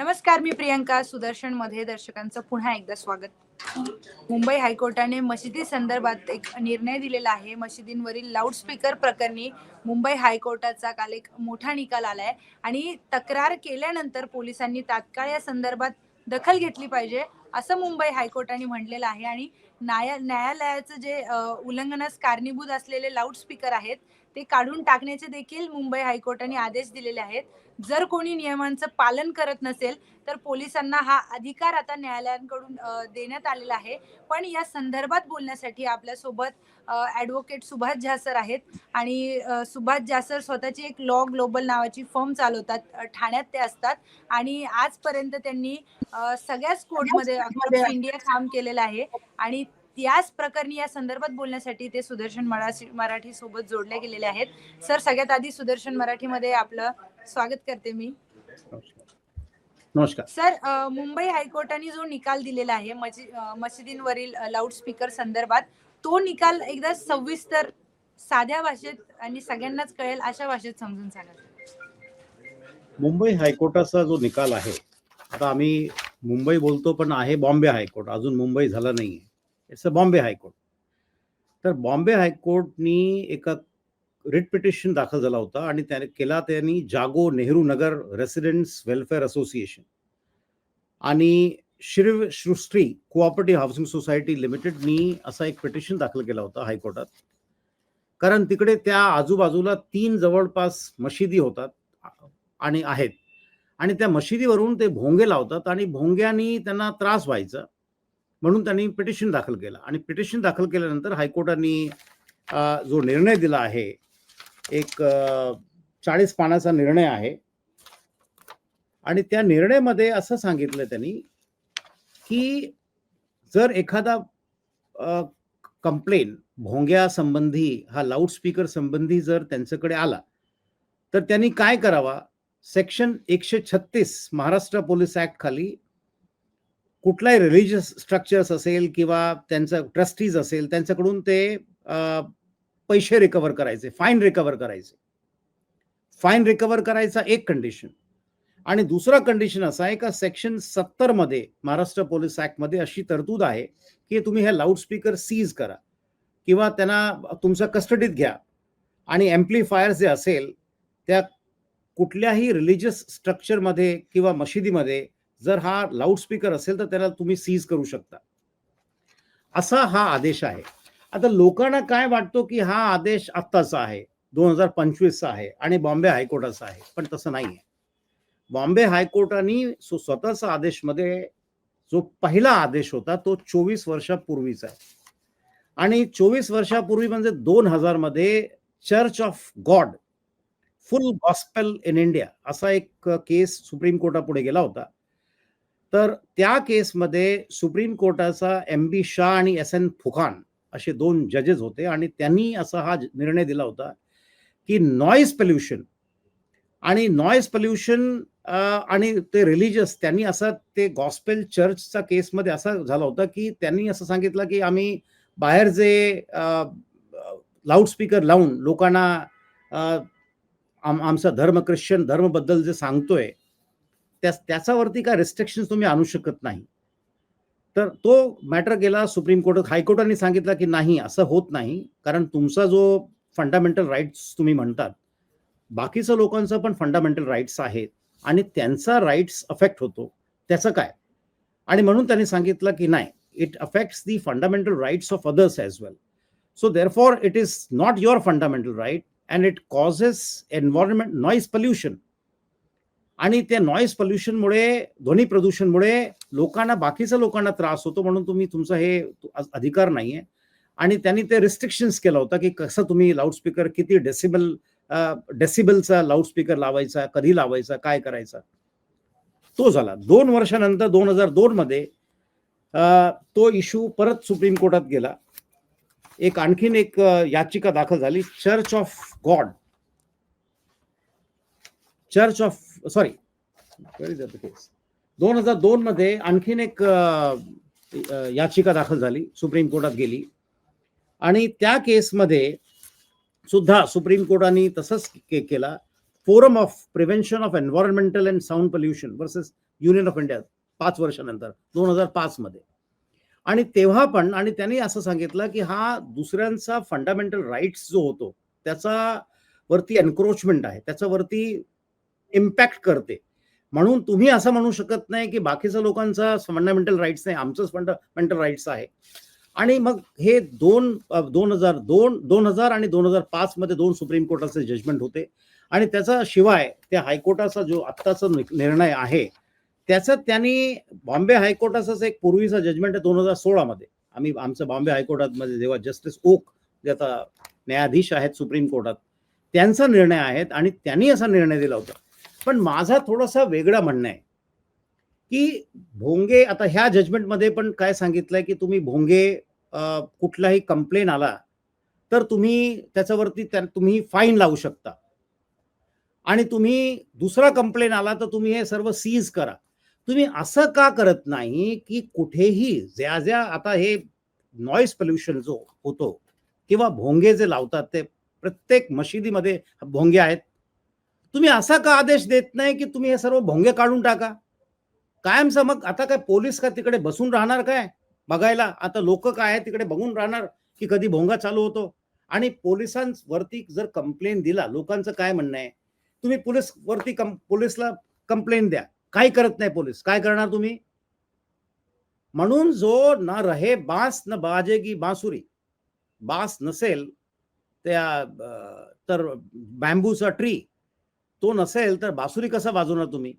नमस्कार मी प्रियंका सुदर्शनमध्ये दर्शकांचं पुन्हा एकदा स्वागत. मुंबई हायकोर्टाने मशिदी संदर्भात एक निर्णय दिलेला आहे. मशिदींवरील लाऊडस्पीकर प्रकरणी मुंबई हायकोर्टाचा काल एक मोठा निकाल आलाय आणि तक्रार केल्यानंतर पोलिसांनी तात्काळ या संदर्भात दखल घेतली पाहिजे असं मुंबई हायकोर्टाने म्हटलेलं आहे. आणि न्याया न्यायालयाचं जे उल्लंघनास कारणीभूत असलेले लाऊडस्पीकर आहेत ते काढून टाकण्याचे देखील मुंबई हायकोर्टाने आदेश दिलेले आहेत. जर कोणी नियमांचं पालन करत नसेल तर पोलिसांना हा अधिकार आता न्यायालयांकडून देण्यात आलेला आहे. पण या संदर्भात बोलण्यासाठी आपल्यासोबत ॲडव्होकेट सुभाष झासर आहेत आणि सुभाष झासर स्वतःची एक लॉ ग्लोबल नावाची फर्म चालवतात ठाण्यात ते असतात आणि आजपर्यंत त्यांनी सगळ्याच कोर्टमध्ये इंडिया काम केलेलं आहे आणि याच प्रकरणी या संदर्भात बोलण्यासाठी ते सुदर्शन मराठी सोबत जोडले गेलेले आहेत. सर सगळ्यात आधी सुदर्शन मराठीमध्ये आपलं स्वागत करते मी. नमस्कार. सर अ, मुंबई हायकोर्टाने जो निकाल दिलेला आहे मजी- अ, मशिदींवरील लाऊडस्पीकर संदर्भात तो निकाल एकदा सविस्तर साध्या भाषेत आणि सगळ्यांनाच कळेल अशा भाषेत समजून सांगा. मुंबई हायकोर्टाचा जो निकाल आहे आता आम्ही मुंबई बोलतो पण आहे बॉम्बे हायकोर्ट अजून मुंबई झालं नाही इट्स अ बॉम्बे हायकोर्ट. तर बॉम्बे हायकोर्टनी एका रिट पिटिशन दाखल झाला होता आणि त्याने केला त्यांनी जागो Nehru Nagar residents welfare association. आणि Shiv Srushti cooperative housing society लिमिटेडनी असा एक पिटिशन दाखल केला होता हायकोर्टात. कारण तिकडे त्या आजूबाजूला तीन जवळपास मशिदी होतात आणि आहेत. आणि त्या मशिदीवरून ते भोंगे लावतात आणि भोंग्यांनी त्यांना त्रास व्हायचा म्हणून त्यांनी पिटिशन दाखल केलं. आणि पिटिशन दाखल केल्यानंतर हायकोर्टाने जो निर्णय दिला आहे एक चाळीस पानाचा निर्णय आहे. आणि त्या निर्णयामध्ये असं सांगितलं त्यांनी की जर एखादा कंप्लेन भोंग्या संबंधी हा लाऊडस्पीकर संबंधी जर त्यांच्याकडे आला तर त्यांनी काय करावा? सेक्शन एकशे छत्तीस महाराष्ट्र पोलीस ऍक्ट खाली कुठलाही रिलिजियस स्ट्रक्चर्स असेल किंवा त्यांचं ट्रस्टीज असेल त्यांच्याकडून ते पैसे रिकवर करायचे फाईन रिकवर करायचे. फाईन रिकवर करायचा एक कंडिशन आणि दुसरा कंडिशन असा आहे का सेक्शन सत्तरमध्ये महाराष्ट्र पोलीस ऍक्टमध्ये अशी तरतूद आहे की तुम्ही हे लाऊडस्पीकर सीज करा. किंवा त्यांना तुमच्या कस्टडीत घ्या. आणि एम्प्लिफायर जे असेल त्या कुठल्याही रिलिजियस स्ट्रक्चरमध्ये किंवा मशिदीमध्ये जर हा लाऊडस्पीकर असेल तर त्याला तुम्ही सीज करू शकता. असा हा आदेश आहे. आता लोकांना काय वाटतो की हा आदेश आत्ताचा आहे दोन हजार पंचवीसचा आहे आणि बॉम्बे हायकोर्टाचा आहे पण तसं नाही आहे बॉम्बे हायकोर्टाने स्वतःचा आदेशमध्ये जो पहिला आदेश होता तो चोवीस वर्षापूर्वीचा आहे. आणि चोवीस वर्षापूर्वी म्हणजे दोन हजारमध्ये church of God full gospel in India असा एक केस सुप्रीम कोर्टापुढे गेला होता. तर त्या केसमध्ये सुप्रीम कोर्टाचा एम बी शाह आणि एस एन फुकान असे दोन जजेस होते आणि त्यांनी असा हा निर्णय दिला होता की नॉईज पोल्युशन आणि नॉईज पल्युशन आणि ते रिलिजियस त्यांनी असं ते गॉस्पेल चर्चचा केसमध्ये असा झाला होता की त्यांनी असं सांगितलं की आम्ही बाहेर जे लाऊडस्पीकर लावून लोकांना आम आमचा धर्म ख्रिश्चन धर्मबद्दल जे सांगतोय त्या त्याच्यावरती काय रिस्ट्रिक्शन तुम्ही आणू शकत नाही. तर तो मॅटर गेला सुप्रीम कोर्ट हायकोर्टाने सांगितलं की नाही असं होत नाही. कारण तुमचा जो फंडामेंटल राईट्स तुम्ही म्हणतात बाकीचं लोकांचं पण फंडामेंटल राईट्स आहेत. आणि त्यांचा राईट्स अफेक्ट होतो. त्याचं काय? आणि म्हणून त्यांनी सांगितलं की नाही it affects the fundamental rights of others as well so therefore it is not your fundamental right and it causes environment noise pollution आणि त्या नॉईज पोल्युशनमुळे ध्वनी प्रदूषणमुळे लोकांना बाकीच्या लोकांना त्रास होतो म्हणून तुम्ही तुमचा हे अधिकार नाहीये. आणि त्यांनी ते रिस्ट्रिक्शन्स केला होता की कसं तुम्ही लाऊडस्पीकर किती डेसिबल डेसिबलचा लाऊडस्पीकर लावायचा कधी लावायचा काय करायचा? तो झाला. दोन वर्षानंतर दोन हजार दोन मध्ये तो इश्यू परत सुप्रीम कोर्टात गेला. एक आणखीन एक याचिका दाखल झाली. Church of God church of sorry दोन हजार दोन मध्ये आणखीन एक याचिका दाखल झाली सुप्रीम कोर्टात गेली. आणि त्या केसमध्ये सुद्धा सुप्रीम कोर्टाने तसंच के केला. Forum of prevention of environmental and sound pollution versus union of India पाच वर्षानंतर दोन हजार पाच मध्ये. आणि तेव्हा पण आणि त्यांनी असं सांगितलं की हा दुसऱ्यांचा फंडामेंटल राईट्स जो होतो त्याचा वरती एन्क्रोचमेंट आहे त्याच्यावरती इम्पॅक्ट करते. म्हणून तुम्ही असं म्हणू शकत नाही की बाकीच्या लोकांचा फंडामेंटल राईट्स नाही आमचंच फंडामेंटल राईट्स आहे. आणि मग हे दोन दोन हजार दोन दोन हजार आणि दोन हजार पाच मध्ये दोन सुप्रीम कोर्टाचे जजमेंट होते. आणि त्याचा शिवाय त्या हायकोर्टाचा जो आत्ताचा निर्णय आहे त्याच्यात त्यांनी बॉम्बे हायकोर्टाचाच एक पूर्वीचा जजमेंट आहे दोन हजार सोळामध्ये आम्ही आमचं बॉम्बे हायकोर्टामध्ये जेव्हा जस्टिस ओक जे आता न्यायाधीश आहेत सुप्रीम कोर्टात त्यांचा निर्णय आहेत आणि त्यांनी असा निर्णय दिला होता. पण माझा थोडासा वेगळा म्हणणं आहे. की भोंगे आता ह्या जजमेंटमध्ये पण काय सांगितलंय की तुम्ही भोंगे कुठलाही कंप्लेन आला तर तुम्ही त्याच्यावरती तुम्ही फाईन लावू शकता. आणि तुम्ही दुसरा कंप्लेन आला तर तुम्ही हे सर्व सीज करा. तुम्ही असं का करत नाही की कुठेही ज्या ज्या आता हे नॉईज पोल्युशन जो होतो किंवा भोंगे जे लावतात ते प्रत्येक मशिदीमध्ये भोंगे आहेत तुम्ही असा का आदेश देत नाही की तुम्ही हे सर्व भोंगे काढून टाका? कायमचं मग आता काय पोलीस का तिकडे बसून राहणार काय? बघायला आता लोक काय आहे तिकडे बघून राहणार की कधी भोंगा चालू होतो? आणि पोलिसांवरती जर कंप्लेन दिला लोकांचं काय म्हणणं आहे? तुम्ही पोलीस वरती कम पोलीसला कंप्लेन द्या. काही करत नाही पोलीस. काय करणार तुम्ही? म्हणून जो ना रहे बास न बाजेगी बासुरी. बास नसेल त्या तर बॅम्बूचा ट्री तो नसेल तर बासुरी कसा वाजवणार तुम्ही?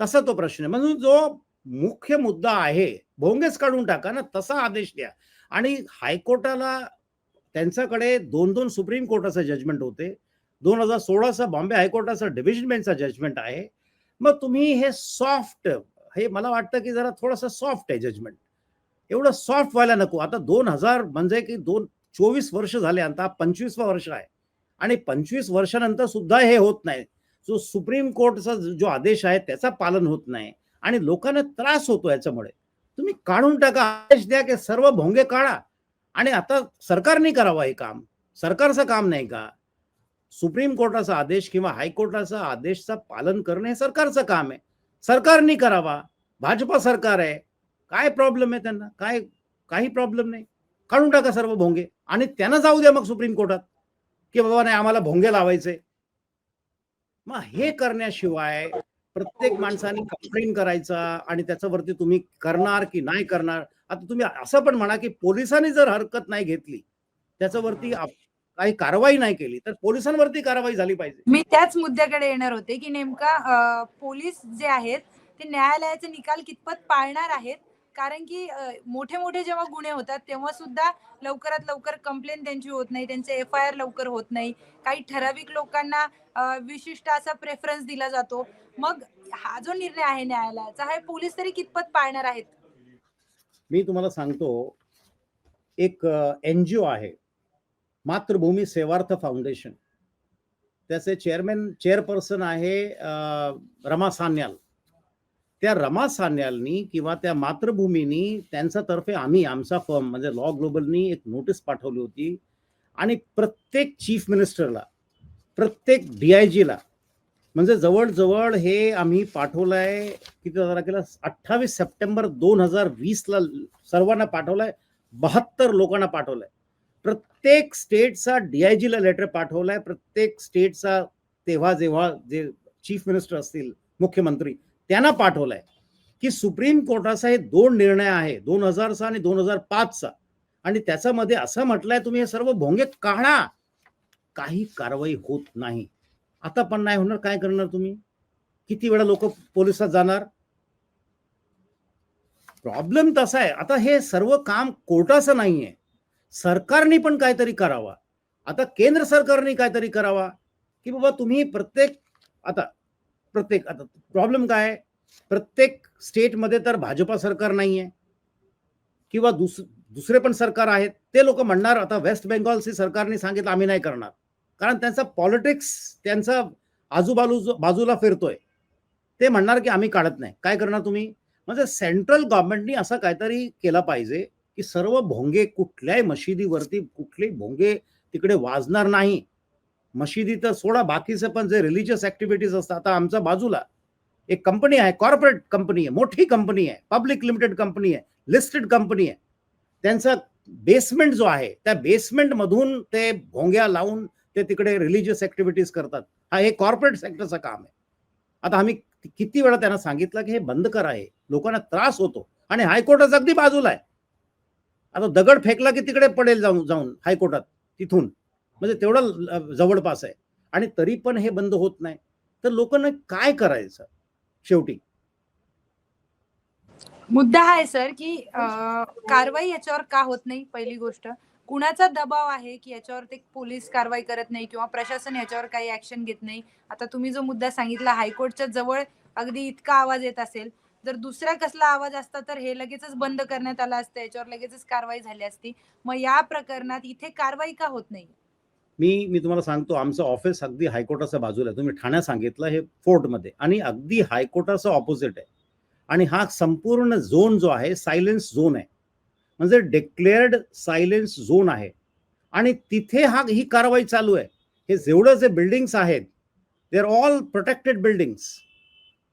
तसा तो प्रश्न आहे. म्हणून जो मुख्य मुद्दा आहे भोंगेच काढून टाका ना तसा आदेश द्या. आणि हायकोर्टाला त्यांच्याकडे दोन दोन सुप्रीम कोर्टाचे जजमेंट होते. दोन हजार सोळाचा बॉम्बे हायकोर्टाचा डिव्हिजन बेंचचा जजमेंट आहे. मग तुम्ही हे सॉफ्ट हे मला वाटतं की जरा थोडंसं सॉफ्ट आहे जजमेंट एवढं सॉफ्ट व्हायला नको. आता दोन हजार म्हणजे की दोन चोवीस वर्ष झाले आता पंचवीसवा वर्ष आहे. आणि पंचवीस वर्षानंतर सुद्धा हे होत नाही. जो सुप्रीम कोर्टचा जो आदेश आहे त्याचा पालन होत नाही. आणि लोकांना त्रास होतो याच्यामुळे. तुम्ही काढून टाका आदेश द्या की सर्व भोंगे काढा. आणि आता सरकारने करावा हे काम. सरकारचं काम नाही का? सुप्रीम कोर्टाचा आदेश किंवा हायकोर्टाचा आदेशचा पालन करणं हे सरकारचं काम आहे. सरकारने करावा. भाजपा सरकार आहे. काय प्रॉब्लेम आहे त्यांना? काय काही प्रॉब्लेम नाही. काढून टाका सर्व भोंगे. आणि त्यांना जाऊ द्या मग सुप्रीम कोर्टात. की बाबा नाही आम्हाला भोंगे लावायचे. मग हे करण्याशिवाय प्रत्येक माणसाने कंप्लेन करायचा आणि त्याच्यावरती तुम्ही करणार की नाही करणार? आता तुम्ही असं पण म्हणा की पोलिसांनी जर हरकत नाही घेतली त्याच्यावरती काही कारवाई नाही केली तर पोलिसांवरती कारवाई झाली पाहिजे. मी त्याच मुद्द्याकडे येणार होते की नेमका पोलीस जे आहेत ते न्यायालयाचे निकाल कितपत पाळणार आहेत? कारण की मोठे मोठे जेव्हा गुन्हे होतात तेव्हा सुद्धा लवकरात लवकर कंप्लेन त्यांची होत नाही त्यांचे एफ आय आर लवकर होत नाही. काही ठराविक लोकांना विशिष्ट असा प्रेफरन्स दिला जातो. मग हा जो निर्णय आहे न्यायालयाचा हे पोलीस तरी कितपत पाळणार आहेत? मी तुम्हाला सांगतो एक एनजीओ आहे. मातृभूमी सेवार्थ फाउंडेशन. त्याचे चेअरमॅन चेअरपर्सन आहे रमा सान्याल. त्या रमा सान्यालनी किंवा त्या मातृभूमीनी त्यांच्यातर्फे आम्ही आमचा फर्म म्हणजे लॉ ग्लोबलनी एक नोटीस पाठवली होती. आणि प्रत्येक चीफ मिनिस्टरला प्रत्येक डी आय जीला म्हणजे जवळजवळ हे आम्ही पाठवलंय किती तारखेला? अठ्ठावीस सप्टेंबर दोन हजार वीसला सर्वांना पाठवलंय बहात्तर लोकांना पाठवलंय. प्रत्येक स्टेटचा डी आय जीला लेटर पाठवलाय प्रत्येक स्टेटचा तेव्हा जेव्हा जे चीफ मिनिस्टर असतील मुख्यमंत्री त्यांना पाठवलाय की सुप्रीम कोर्टाचा हे दोन निर्णय आहे दोन हजारचा आणि दोन हजार पाचचा आणि त्याच्यामध्ये असं म्हटलंय तुम्ही हे सर्व भोंगे काढा. काही कारवाई होत नाही. आता पण नाही होणार काय करणार तुम्ही? किती वेळा लोक पोलिसात जाणार? प्रॉब्लेम तसा आहे. आता हे सर्व काम कोर्टाचं नाहीये. सरकारने पण काहीतरी करावा. आता केंद्र सरकारने काहीतरी करावा. की बाबा तुम्ही प्रत्येक आता प्रत्येक आता प्रॉब्लेम काय आहे? प्रत्येक स्टेटमध्ये तर भाजपा सरकार नाहीये. किंवा दुस दुसरे पण सरकार आहेत. ते लोक म्हणणार आता वेस्ट बेंगॉलचे सरकारने सांगितलं आम्ही नाही करणार. कारण त्यांचा पॉलिटिक्स त्यांचा आजूबाजू बाजूला फिरतोय. ते म्हणणार की आम्ही काढत नाही. काय करणार तुम्ही? म्हणजे सेंट्रल गव्हर्नमेंटनी असं काहीतरी केलं पाहिजे की सर्व भोंगे कुठल्याही मशिदीवरती कुठले भोंगे तिकडे वाजणार नाही. मशिदी तर सोडा बाकीचे पण जे रिलिजियस ऍक्टिव्हिटीज असतात आता आमच्या बाजूला एक कंपनी आहे कॉर्पोरेट कंपनी आहे मोठी कंपनी आहे पब्लिक लिमिटेड कंपनी आहे लिस्टेड कंपनी आहे. त्यांचा बेसमेंट जो आहे त्या बेसमेंट मधून ते भोंग्या लावून ते तिकडे रिलिजियस ऍक्टिव्हिटीज करतात. हा हे कॉर्पोरेट सेक्टरचं काम आहे. आता आम्ही किती वेळा त्यांना सांगितलं की हे बंद करा हे. लोकांना त्रास होतो. आणि हायकोर्टाच अगदी बाजूला आहे. आता दगड फेकला की तिकडे पडेल जाऊन जाऊन हायकोर्टात तिथून. म्हणजे तेवढं जवळपास आहे. आणि तरी पण हे बंद होत नाही. तर लोकांना काय करायचं शेवटी? मुद्दा हा आहे सर की कारवाई याच्यावर का होत नाही? पहिली गोष्ट. कुणाचा दबाव आहे की याच्यावर ते पोलीस कारवाई करत नाही किंवा प्रशासन याच्यावर काही ऍक्शन घेत नाही? आता तुम्ही जो मुद्दा सांगितला हायकोर्टच्या जवळ अगदी इतका आवाज येत असेल. जर दुसरा कसला आवाज असता तर हे लगेचच बंद करण्यात आला असतं याच्यावर लगेचच कारवाई झाली असती. मग या प्रकरणात इथे कारवाई का होत नाही? मी मी तुम्हाला सांगतो आमचं ऑफिस अगदी हायकोर्टाच्या बाजूला आहे. तुम्ही ठाण्यात सांगितलं हे फोर्टमध्ये. आणि अगदी हायकोर्टाचं ऑपोजिट आहे. आणि हा संपूर्ण झोन जो आहे सायलेन्स झोन आहे. म्हणजे डिक्लेअर्ड सायलेन्स झोन आहे. आणि तिथे हा ही कारवाई चालू आहे. हे जेवढं जे बिल्डिंग्स आहेत they are all protected buildings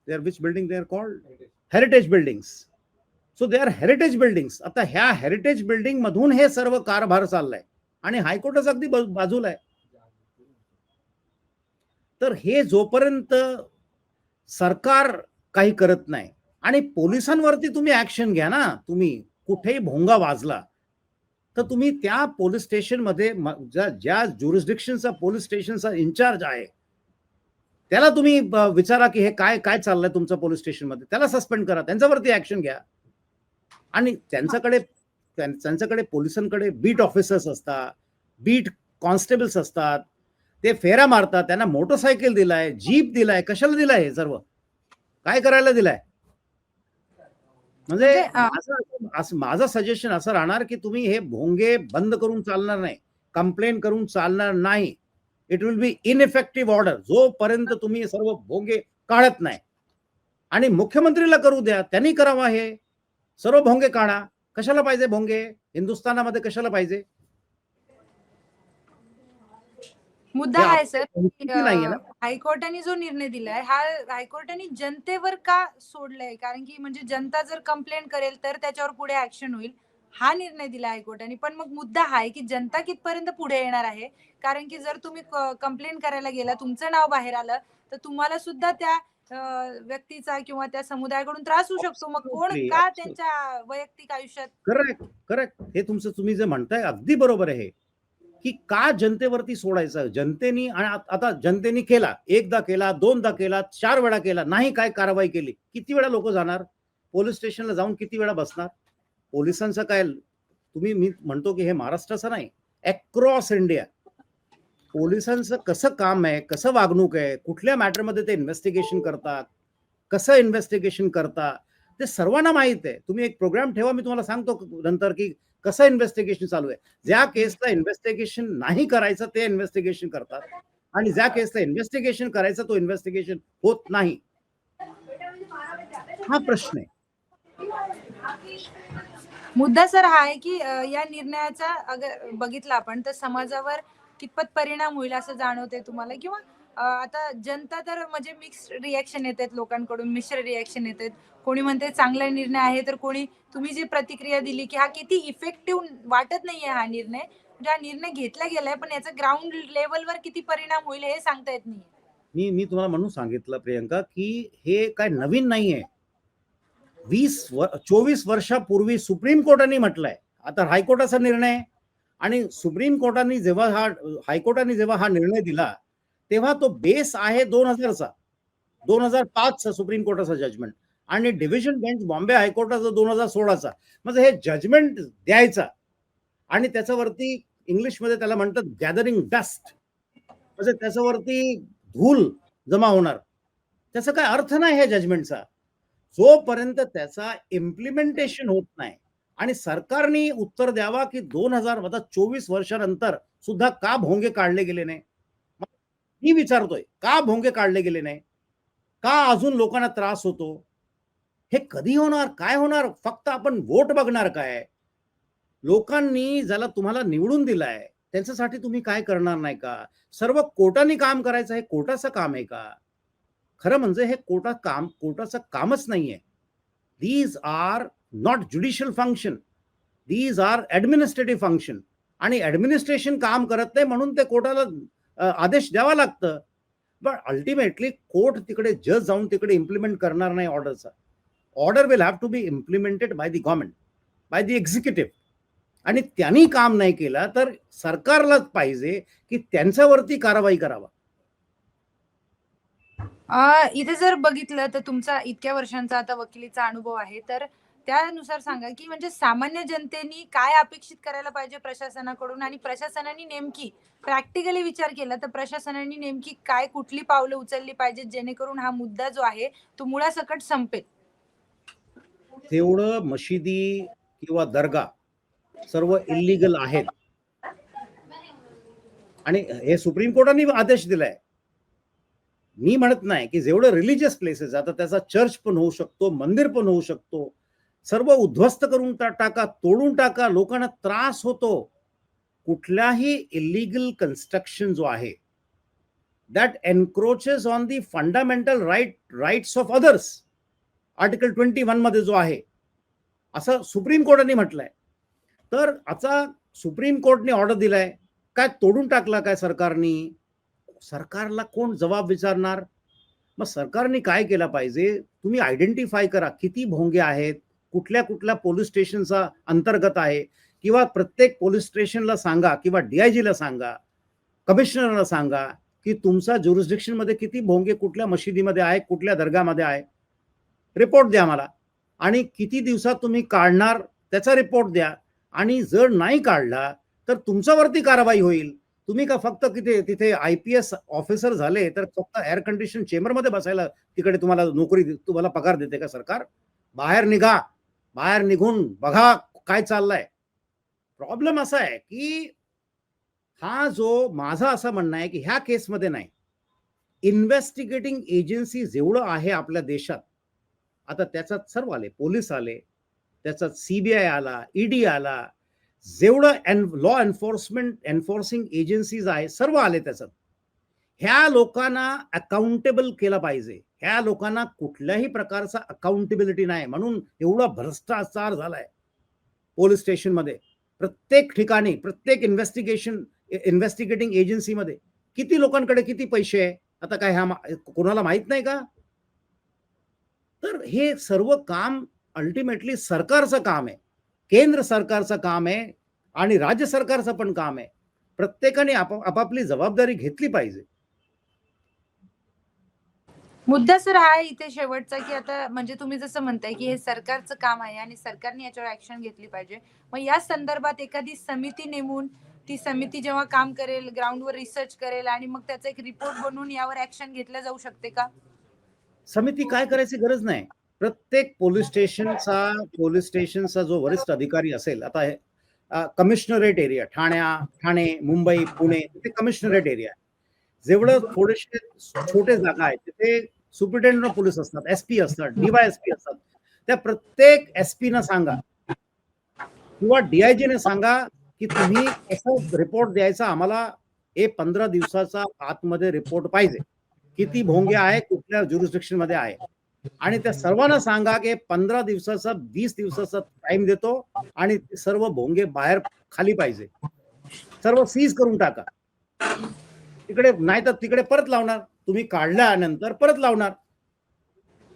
they are which building they are called heritage buildings so they are heritage buildings आता ह्या हेरिटेज बिल्डिंग मधून हे सर्व कारभार चाललाय. आणि हायकोर्टच अगदी बाजूला आहे. तर हे जोपर्यंत सरकार काही करत नाही आणि पोलिसांवरती तुम्ही ऍक्शन घ्या ना तुम्ही कुठेही भोंगा वाजला तर तुम्ही त्या पोलीस स्टेशनमध्ये ज्या ज्या ज्युरिस्डिक्शनचा पोलीस स्टेशनचा इन्चार्ज आहे त्याला तुम्ही विचारा की हे काय काय चाललंय तुमचं पोलीस स्टेशनमध्ये. त्याला सस्पेंड करा. त्यांच्यावरती ऍक्शन घ्या. आणि त्यांच्याकडे त्यांच्याकडे पोलिसांकडे बीट ऑफिसर्स असतात बीट कॉन्स्टेबल्स असतात. ते फेऱ्या मारतात त्यांना मोटरसायकल दिलाय जीप दिलाय कशाला दिलाय हे सर्व? काय करायला दिलाय? म्हणजे म्हणजे, माझं असं- माझं सजेशन असं राहणार की तुम्ही हे भोंगे बंद करून चालणार नाही कंप्लेन करून चालणार नाही. It will be ineffective order जोपर्यंत तुम्ही सर्व भोंगे काढत नाही. आणि मुख्यमंत्रीला करू द्या त्यांनी करावा हे. सर्व भोंगे काढा. कशाला पाहिजे भोंगे? हिंदुस्थानामध्ये कशाला पाहिजे? मुद्दा आहे सर हायकोर्टाने जो निर्णय दिलाय हा हायकोर्टाने जनतेवर का सोडलाय? कारण की म्हणजे जनता जर कंप्लेंट करेल तर त्याच्यावर पुढे ऍक्शन होईल. हा निर्णय दिला हायकोर्टाने. पण मग मुद्दा हा आहे की जनता कितपर्यंत पुढे येणार आहे? कारण की जर तुम्ही कंप्लेंट करायला गेला तुमचं नाव बाहेर आलं तर तुम्हाला सुद्धा त्या व्यक्तीचा किंवा त्या समुदायाकडून त्रास होऊ शकतो. मग कोण का. त्यांच्या वैयक्तिक आयुष्यात करेक्ट करेक्ट हे तुमचं तुम्ही जे म्हणताय अगदी बरोबर आहे. की का जनतेवरती सोडायचं? जनतेनी आणि आता जनतेने केला एकदा केला दोनदा केला चार वेळा केला नाही काय कारवाई केली किती वेळा लोक जाणार? पोलीस स्टेशनला जाऊन किती वेळा बसणार? पोलिसांचं काय तुम्ही मी म्हणतो की हे महाराष्ट्राचं नाही अक्रॉस इंडिया पोलिसांचं कसं काम आहे कसं वागणूक आहे कुठल्या मॅटरमध्ये ते इन्व्हेस्टिगेशन करतात कसं इन्व्हेस्टिगेशन करतात ते सर्वांना माहीत आहे. तुम्ही एक प्रोग्राम ठेवा मी तुम्हाला सांगतो नंतर की कसं इन्व्हेस्टिगेशन चालू आहे. ज्या केसला इन्व्हेस्टिगेशन नाही करायचं ते इन्व्हेस्टिगेशन करतात. आणि ज्या केसला इन्व्हेस्टिगेशन करायचं तो इन्व्हेस्टिगेशन होत नाही. हा प्रश्न आहे. मुद्दा सर हा आहे की या निर्णयाचा अगर बघितला आपण तर समाजावर कितपत परिणाम होईल असं जाणवते तुम्हाला? किंवा आता जनता तर म्हणजे मिक्स रिॲक्शन येत आहेत लोकांकडून मिश्र रिॲक्शन येत आहेत कोणी म्हणते चांगला निर्णय आहे तर कोणी तुम्ही जी प्रतिक्रिया दिली की हा किती इफेक्टिव्ह वाटत नाहीये हा निर्णय म्हणजे हा निर्णय घेतला गेलाय पण याचा ग्राउंड लेवलवर किती परिणाम होईल हे सांगता येत नाही मी मी तुम्हाला म्हणून सांगितलं प्रियंका की हे काय नवीन नाहीये. वीस वर, चोवीस वर्षापूर्वी सुप्रीम कोर्टाने म्हटलंय आता हायकोर्टाचा निर्णय आहे. आणि सुप्रीम कोर्टाने जेव्हा हा हायकोर्टाने जेव्हा हा निर्णय दिला तेव्हा तो बेस आहे दोन हजारचा. दोन हजार पाचचा सुप्रीम कोर्टाचा जजमेंट आणि डिव्हिजन बेंच बॉम्बे हायकोर्टाचा दोन हजार सोळाचा. म्हणजे हे जजमेंट द्यायचा. आणि त्याच्यावरती इंग्लिशमध्ये त्याला म्हणतात गॅदरिंग डस्ट म्हणजे त्याच्यावरती धूल जमा होणार. त्याचा काय अर्थ नाही ह्या जजमेंटचा जोपर्यंत त्याचा इम्प्लिमेंटेशन होत नाही आणि सरकारने उत्तर द्यावा की दोन हजार वजा चोवीस वर्षानंतर सुद्धा का भोंगे काढले गेले नाही? मी विचारतोय का भोंगे काढले गेले नाही? का अजून लोकांना त्रास होतो? हे कधी होणार? काय होणार? फक्त आपण वोट बघणार काय? लोकांनी ज्याला तुम्हाला निवडून दिलाय त्यांच्यासाठी तुम्ही काय करणार नाही का? सर्व कोर्टाने काम करायचं हे कोर्टाचं काम आहे का? खरं म्हणजे हे कोर्टा काम कोर्टाचं कामच नाहीये. These are not judicial function these are administrative function आणि ऍडमिनिस्ट्रेशन काम करत नाही म्हणून ते कोर्टाला आदेश द्यावा लागतं. पण अल्टिमेटली कोर्ट तिकडे जज जाऊन तिकडे इम्प्लिमेंट करणार नाही ऑर्डरचा order will have to be implemented by the government by the executive आणि त्यांनी काम नाही केलं तर सरकारलाच पाहिजे की त्यांच्यावरती कारवाई करावा. इथे जर बघितलं तर तुमचा इतक्या वर्षांचा आता वकिलीचा अनुभव आहे तर त्यानुसार सांगा की म्हणजे सामान्य जनतेनी काय अपेक्षित करायला पाहिजे प्रशासनाकडून? आणि प्रशासनाने नेमकी प्रॅक्टिकली विचार केला तर प्रशासनाने नेमकी काय कुठली पावलं उचलली पाहिजे जेणेकरून हा मुद्दा जो आहे तो मुळासकट संपेल. तेवढं मशिदी किंवा दर्गा सर्व इलिगल आहेत. आणि हे सुप्रीम कोर्टाने आदेश दिलाय. मी म्हणत नाही की जेवढं रिलिजियस प्लेसेस आता त्याचा चर्च पण होऊ शकतो मंदिर पण होऊ शकतो. सर्व उद्ध्वस्त करून टाका तोडून टाका लोकांना त्रास होतो. कुठल्याही इलिगल कन्स्ट्रक्शन जो आहे that encroaches on the fundamental right rights of others article twenty वनमध्ये जो आहे असं सुप्रीम कोर्टाने म्हटलंय. तर आता सुप्रीम कोर्टने ऑर्डर दिलाय काय तोडून टाकला काय सरकारनी? सरकारला कोण जबाब विचारणार? मग सरकारने काय केलं पाहिजे? तुम्ही आयडेंटिफाय करा किती भोंगे आहेत? कुठल्या कुठल्या पोलीस स्टेशनचा अंतर्गत आहे किंवा प्रत्येक पोलीस स्टेशनला सांगा किंवा डीआयजीला सांगा कमिशनरला सांगा की तुमचा ज्युरिस्डिक्शनमध्ये किती भोंगे कुठल्या मशिदीमध्ये आहे कुठल्या दर्गामध्ये आहे. रिपोर्ट द्या मला आणि किती दिवसात तुम्ही काढणार त्याचा रिपोर्ट द्या. आणि जर नाही काढला तर तुमच्यावरती कारवाई होईल. तुम्ही का फक्त किती तिथे आय पी एस ऑफिसर झाले तर फक्त एअर कंडिशन चेंबरमध्ये बसायला तिकडे तुम्हाला नोकरी तुम्हाला पगार देते का सरकार? बाहेर निघा. बाहेर निघून बघा काय चाललंय. प्रॉब्लेम असा आहे की हा जो माझा असं म्हणणं आहे की ह्या केसमध्ये नाही. इन्व्हेस्टिगेटिंग एजन्सी जेवढं आहे आपल्या देशात आता त्याच्यात सर्व आले पोलीस आले त्याच्यात सीबीआय आला ईडी आला जेवढं an law enforcement enforcing agencies आहे सर्व आले त्याच्यात. ह्या लोकांना अकाउंटेबल केलं पाहिजे. ह्या लोकांना कुठल्याही प्रकारचा अकाउंटेबिलिटी नाही. म्हणून एवढा भ्रष्टाचार झालाय पोलीस स्टेशनमध्ये प्रत्येक ठिकाणी प्रत्येक इन्व्हेस्टिगेशन इन्व्हेस्टिगेटिंग एजन्सीमध्ये किती लोकांकडे किती पैसे आहे? आता काय ह्या कोणाला माहीत नाही का? तर हे सर्व काम अल्टिमेटली सरकारचं काम आहे. केंद्र सरकारचं काम आहे आणि राज्य सरकारचं पण काम आहे. प्रत्येकाने आप आपापली जबाबदारी घेतली पाहिजे. मुद्दा सर हा आहे इथे शेवटचा की आता म्हणजे तुम्ही जसं म्हणताय की हे सरकारचं काम आहे आणि सरकारने याच्यावर ऍक्शन घेतली पाहिजे. मग या संदर्भात एखादी समिती नेमून ती समिती जेव्हा काम करेल ग्राउंडवर रिसर्च करेल आणि मग त्याचा एक रिपोर्ट बनवून यावर ऍक्शन घेतलं जाऊ शकते का? समिती काय करायची गरज नाही. प्रत्येक पोलीस स्टेशनचा पोलीस स्टेशनचा जो वरिष्ठ अधिकारी असेल आता हे कमिशनरेट एरिया ठाण्या ठाणे मुंबई पुणे तिथे कमिशनरेट एरिया जेवढं थोडेसे छोटे जागा आहेत तिथे सुप्रिटेंडंट ऑफ पोलीस असतात एसपी असतात डीवाय एस पी असतात. त्या प्रत्येक एसपी न सांगा किंवा डीआयजी ने सांगा की तुम्ही कसं रिपोर्ट द्यायचा आम्हाला हे पंधरा दिवसाचा आतमध्ये रिपोर्ट पाहिजे. किती भोंगे आहे कुठल्या ज्युरिस्डिक्शनमध्ये आहे. आणि त्या सर्वांना सांगा की पंधरा दिवसाचा वीस दिवसाचा टाइम देतो आणि सर्व भोंगे बाहेर खाली पाहिजे. सर्व सीज करून टाका. तिकडे नाही तर तिकडे परत लावणार. तुम्ही काढल्यानंतर परत लावणार.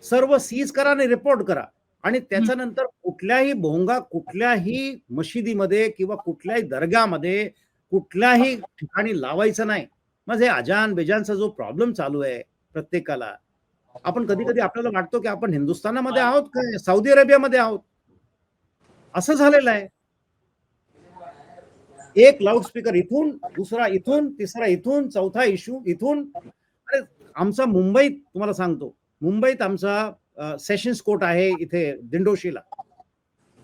सर्व सीज करा आणि रिपोर्ट करा. आणि त्याच्यानंतर कुठल्याही भोंगा कुठल्याही मशिदीमध्ये किंवा कुठल्याही दर्ग्यामध्ये कुठल्याही ठिकाणी लावायचं नाही. मग हे अजान बेजानचा जो प्रॉब्लेम चालू आहे प्रत्येकाला आपण कधी कधी आपल्याला वाटतो की आपण हिंदुस्थानामध्ये आहोत काय सौदी अरेबियामध्ये आहोत? असं झालेलं आहे. एक लाऊडस्पीकर इथून दुसरा इथून तिसरा इथून चौथा इशू इथून. अरे आमचा मुंबईत तुम्हाला सांगतो मुंबईत आमचा सेशन्स कोर्ट आहे इथे दिंडोशीला.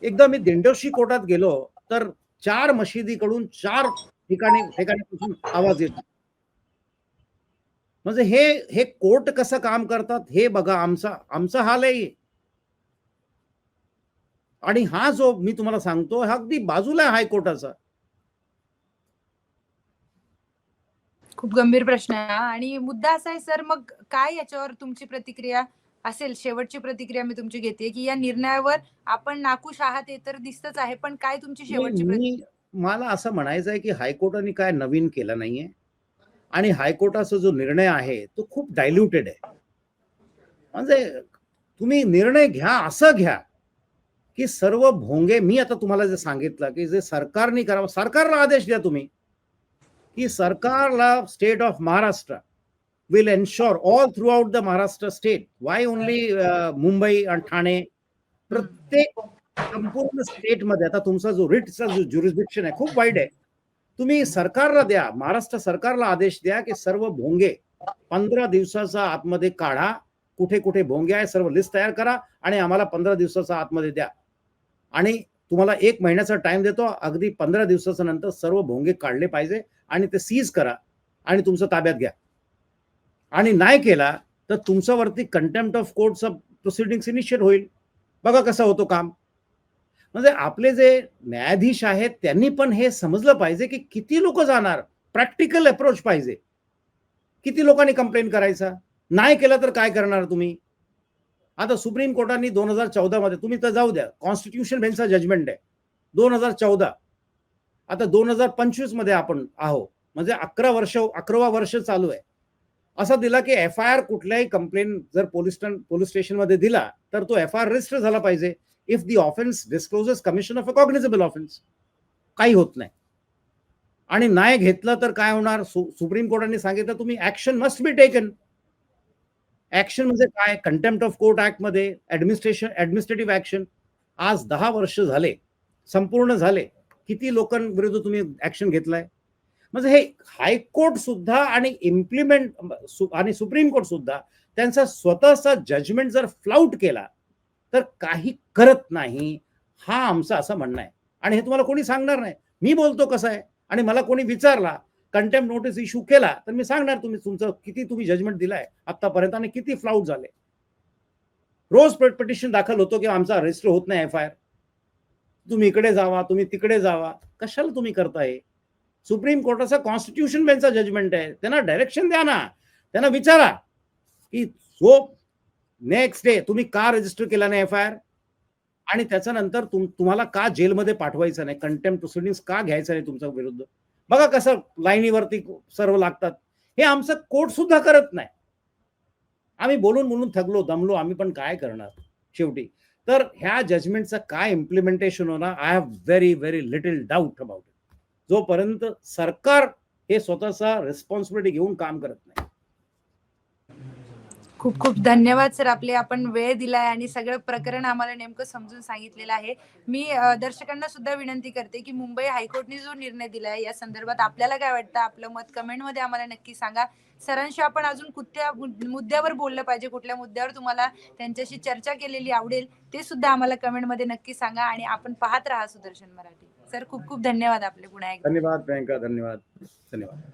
एकदा मी दिंडोशी कोर्टात गेलो तर चार मशिदीकडून चार ठिकाणी ठिकाणी आवाज येतो. म्हणजे हे हे कोर्ट कसं काम करतात हे बघा आमचा आमचा हाल आहे. आणि हा जो मी तुम्हाला सांगतो हा अगदी बाजूला हायकोर्टाचा. खूप गंभीर प्रश्न आहे. आणि मुद्दा असा आहे सर मग काय याच्यावर तुमची प्रतिक्रिया असेल? शेवटची प्रतिक्रिया मी तुमची घेते की या निर्णयावर आपण नाखुश आहात हे तर दिसतच आहे पण काय तुमची शेवटची प्रतिक्रिया? मला असं म्हणायचं आहे की हायकोर्टाने काय नवीन केलं नाहीये आणि हायकोर्टाचा जो निर्णय आहे तो खूप डायल्युटेड आहे. म्हणजे तुम्ही निर्णय घ्या असं घ्या की सर्व भोंगे मी आता तुम्हाला जे सांगितलं की जे सरकारने करावं सरकारला आदेश द्या तुम्ही. की सरकारला state of Maharashtra will ensure all throughout the Maharashtra state why only Mumbai आणि ठाणे प्रत्येक संपूर्ण स्टेटमध्ये आता तुमचा जो रिटचा जो ज्युरिस्डिक्शन आहे खूप वाईट आहे. तुम्ही सरकारला द्या महाराष्ट्र सरकारला आदेश द्या की सर्व भोंगे पंधरा दिवसाचा आतमध्ये काढा. कुठे कुठे भोंगे आहे सर्व लिस्ट तयार करा आणि आम्हाला पंधरा दिवसाचा आतमध्ये द्या. आणि तुम्हाला एक महिन्याचा टाइम देतो. अगदी पंधरा दिवसाच्या नंतर सर्व भोंगे काढले पाहिजे. आणि ते सीज करा आणि तुमचं ताब्यात घ्या. आणि नाही केला तर तुमच्यावरती कंटेम्प्ट ऑफ कोर्टचा प्रोसिडिंग्स इनिशिएट होईल. बघा कसं होतो काम. म्हणजे आपले जे न्यायाधीश आहेत त्यांनी पण हे समजलं पाहिजे की किती लोक जाणार. प्रॅक्टिकल अप्रोच पाहिजे. किती लोकांनी कंप्लेंट करायचा? नाही केलं तर काय करणार तुम्ही? आता सुप्रीम कोर्टाने दोन हजार चौदामध्ये तुम्ही तर जाऊ द्या कॉन्स्टिट्यूशन बेंचचा जजमेंट आहे. दोन हजार चौदा. आता दोन हजार पंचवीसमध्ये आपण आहो म्हणजे अकरा वर्ष अकरावा वर्ष चालू आहे. असा दिला की एफ आय आर कुठल्याही कंप्लेन जर पोलीस पोलीस स्टेशनमध्ये दिला तर तो एफ आय आर रजिस्टर झाला पाहिजे. If the offence discloses commission of a cognizable offence काही होत नाही. आणि नाही घेतलं तर काय होणार? सु- सुप्रीम कोर्टाने सांगितलं तुम्ही action must be taken action म्हणजे काय? कंटेम्प्ट ऑफ कोर्ट ऍक्टमध्ये ऍडमिनिस्ट्रेशन ऍडमिनिस्ट्रेटिव्ह ऍक्शन आज दहा वर्ष झाले संपूर्ण झाले. किती लोकांविरुद्ध तुम्ही ऍक्शन घेतलाय? म्हणजे हे हायकोर्ट सुद्धा आणि इम्प्लिमेंट आणि सुप्रीम कोर्ट सुद्धा त्यांचा स्वतःचा जजमेंट जर फ्लाउट केला तर काही करत नाही हा आमचं असं म्हणणं आहे. आणि हे तुम्हाला कोणी सांगणार नाही. मी बोलतो कसं आहे? आणि मला कोणी विचारला कंटेम्प नोटीस इश्यू केला तर मी सांगणार तुम्ही तुमचं किती तुम्ही जजमेंट दिलाय आतापर्यंत आणि किती फ्लाउट झाले. रोज पिटिशन दाखल होतो की आमचा रजिस्टर होत नाही एफ आय आर तुम्ही इकडे जावा तुम्ही तिकडे जावा. कशाला तुम्ही करताय? सुप्रीम कोर्टाचा कॉन्स्टिट्यूशन बेंचचा जजमेंट आहे. त्यांना डायरेक्शन द्या ना. त्यांना विचारा की जो नेक्स्ट डे तुम्ही का रजिस्टर केला नाही एफ आय आर आणि त्याच्यानंतर तुम तुम्हाला का जेलमध्ये पाठवायचं नाही? कंटेम्प प्रोसिडिंग का घ्यायचं नाही तुमच्या विरुद्ध? बघा कसं लाईनीवरती सर्व लागतात. हे आमचं कोर्ट सुद्धा करत नाही. आम्ही बोलून बोलून थकलो दमलो आम्ही पण काय करणार? शेवटी. तर ह्या जजमेंटचं काय इम्प्लिमेंटेशन होणार? I have very very little doubt about it जोपर्यंत सरकार हे स्वतःचा रिस्पॉन्सिबिलिटी घेऊन काम करत नाही खूप खूप धन्यवाद सर. आपले आपण वेळ दिलाय आणि सगळं प्रकरण आम्हाला नेमकं समजून सांगितलेलं आहे. मी दर्शकांना सुद्धा विनंती करते की मुंबई हायकोर्टने जो निर्णय दिलाय या संदर्भात आपल्याला काय वाटतं? आपलं मत कमेंटमध्ये आम्हाला नक्की सांगा. सरांशी आपण अजून कुठल्या मुद्द्यावर बोललं पाहिजे? कुठल्या मुद्द्यावर तुम्हाला त्यांच्याशी चर्चा केलेली आवडेल ते सुद्धा आम्हाला कमेंटमध्ये नक्की सांगा आणि आपण पाहत राहा सुदर्शन मराठी. सर खूप खूप धन्यवाद आपले पुन्हा एकदा. धन्यवाद प्रियंका. धन्यवाद. धन्यवाद.